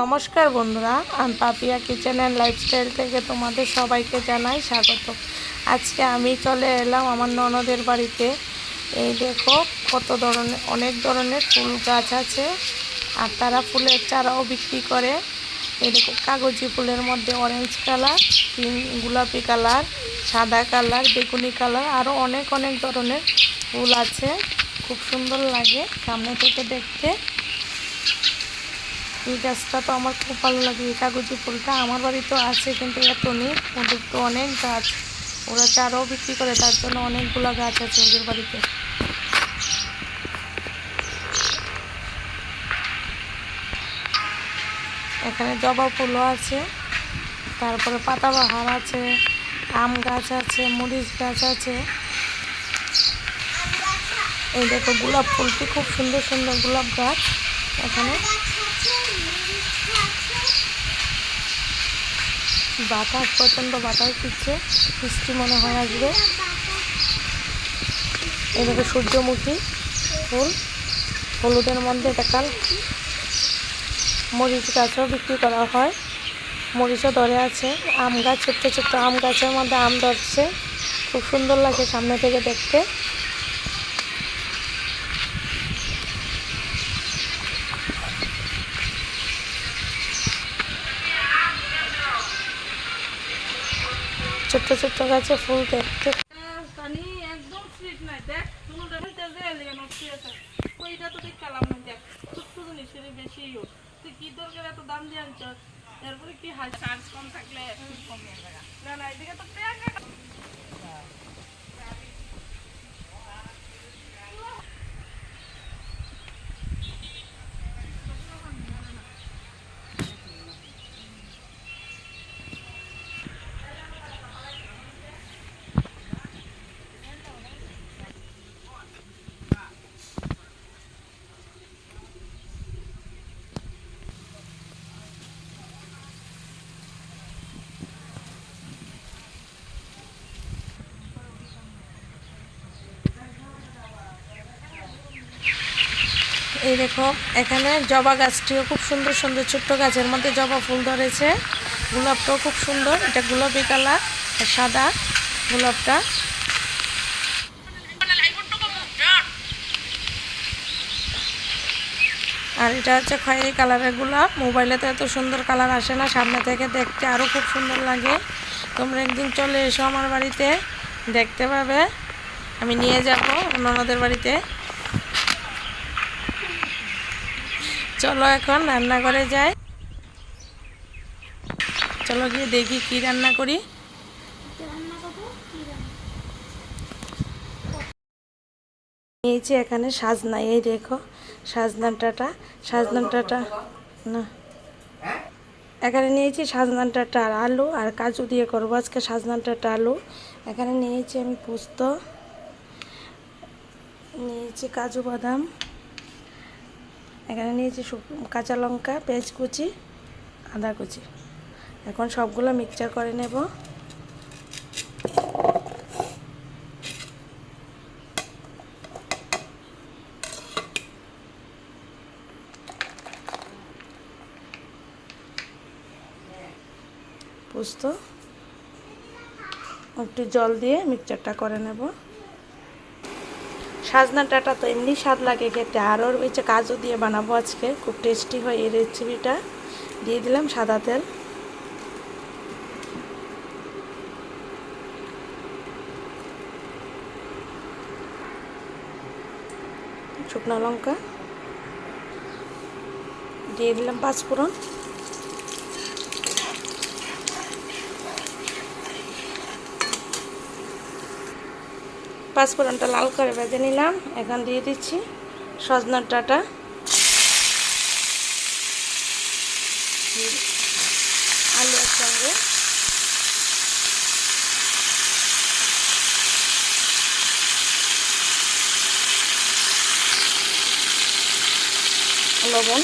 নমস্কার বন্ধুরা আমি পাপিয়া কিচেন অ্যান্ড লাইফস্টাইল থেকে তোমাদের সবাইকে জানাই স্বাগত। আজকে আমি চলে এলাম আমার ননদের বাড়িতে। এই দেখো কত ধরনের, অনেক ধরনের ফুল গাছ আছে, আর তারা ফুলের চারাও বিক্রি করে। এই দেখো কাগজি ফুলের মধ্যে অরেঞ্জ কালার পিঙ্ক গোলাপি কালার সাদা কালার বেগুনি কালার আরও অনেক অনেক ধরনের ফুল আছে। খুব সুন্দর লাগে সামনে থেকে দেখতে। এই গাছটা তো আমার খুব ভালো লাগে। এই কাগজি ফুলটা আমার বাড়িতেও আছে, কিন্তু এত নেই। ওদের তো অনেক গাছ। ওরা চারাও বিক্রি করে, তার জন্য অনেকগুলো গাছ আছে ওদের বাড়িতে। এখানে জবা ফুলও আছে, তারপরে পাতাবাহার আছে, আম গাছ আছে, মরিচ গাছ আছে। এই দেখো, গোলাপ ফুলটি খুব সুন্দর সুন্দর গোলাপ গাছ এখানে। বাতাস প্রচণ্ড বাতাস দিচ্ছে, বৃষ্টি মনে হয় আসবে। এদিকে সূর্যমুখী ফুল, হলুদের মধ্যে দেখাল মরিচ গাছও বিক্রি করা হয়। মরিচও ধরে আছে, আম গাছ, ছোট্ট ছোট্ট আম গাছের মধ্যে আম ধরছে। খুব সুন্দর লাগে সামনে থেকে দেখতে। দরকার এত দাম দিয়ে আনছ? এরপরে কি চার্জ কম থাকলে কম না না, এদিকে তো এই দেখো, এখানে জবা গাছটিও খুব সুন্দর সুন্দর ছোট্ট গাছের মধ্যে জবা ফুল ধরেছে। গোলাপটাও খুব সুন্দর, এটা গোলাপি কালার সাদা গোলাপটা। আর এটা হচ্ছে খয়েরি কালারের গোলাপ, মোবাইলে তো এত সুন্দর কালার আসে না, সামনে থেকে দেখতে আরও খুব সুন্দর লাগে। তোমরা একদিন চলে এসো আমার বাড়িতে, দেখতে পাবে। আমি নিয়ে যাব ননদের বাড়িতে। চলো এখন রান্না করে যাই। চলো গিয়ে দেখি কি রান্না করি। নিয়েছি এখানে সাজনা, এই দেখো সাজনাটাটা সাজনাটাটা, না। এখানে নিয়েছি সাজনাটাটা আর আলু আর কাজু দিয়ে করব আজকে সাজনাটাটা আলু। এখানে নিয়েছি আমি পোস্ত, নিয়েছি কাজু বাদাম। এখানে নিয়েছি কাঁচা লঙ্কা, পেঁয়াজ কুচি, আদা কুচি। এখন সবগুলো মিক্সচার করে নেব। পোস্ত। একটু জল দিয়ে মিক্সচারটা করে নেব। সাজনা ডাটা তো এমনি স্বাদ লাগে খেতে। আর ওর ওই যে কাজু দিয়ে বানাবো আজকে, খুব টেস্টি হয় এই রেসিপিটা দিয়ে দিলাম সাদা তেল। শুকনো লঙ্কা। দিয়ে দিলাম পাঁচফোড়ন। পাঁচফোড়নটা লাল করে ভেজে নিলাম। এখন দিয়ে দিচ্ছি সজনার ডাটা। আলু একসঙ্গে লবণ।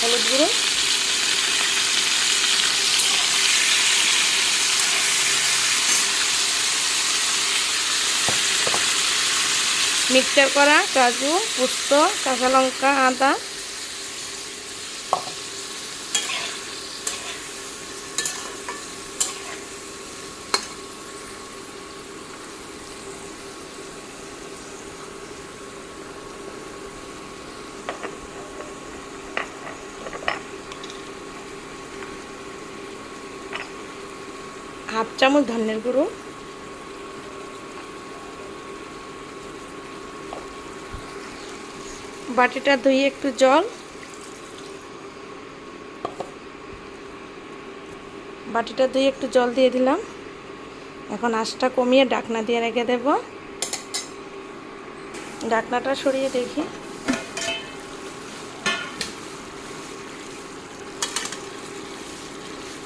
হলুদ গুঁড়ো। মিক্সচার করা কাজু পুস্ত কাঁচা লঙ্কা আদা। হাফ চামচ ধনের গুঁড়ো। বাটিটা ধুয়ে একটু জল। বাটিটা ধুয়ে একটু জল দিয়ে দিলাম। এখন আঁচটা কমিয়ে ডাকনা দিয়ে রেখে দেব। ডাকনাটা সরিয়ে দেখি।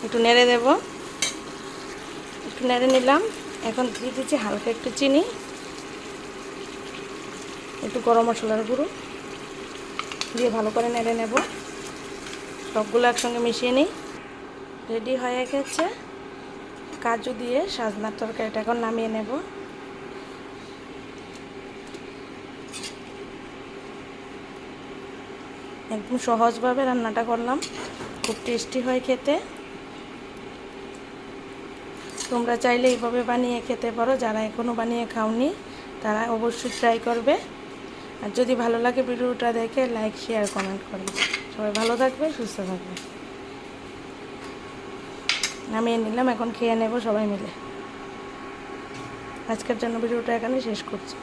একটু নেড়ে দেব। একটু নেড়ে নিলাম। এখন দিয়ে দিচ্ছি হালকা একটু চিনি। একটু গরম মশলার গুঁড়ো। দিয়ে ভালো করে নেড়ে নেব। সবগুলো একসঙ্গে মিশিয়ে নিই। রেডি হয়ে গেছে। কাজু দিয়ে সাজনার তরকারিটা এখন নামিয়ে নেব। একদম সহজভাবে রান্নাটা করলাম। খুব টেস্টি হয় খেতে। তোমরা চাইলে এইভাবে বানিয়ে খেতে পারো। যারা এখনও বানিয়ে খাওনি, তারা অবশ্যই ট্রাই করবে। আর যদি ভালো লাগে ভিডিওটা দেখে লাইক শেয়ার কমেন্ট করবে। সবাই ভালো থাকবে, সুস্থ থাকবে। নামিয়ে নিলাম, এখন খেয়ে নেব সবাই মিলে। আজকের জন্য ভিডিওটা এখানে শেষ করছি।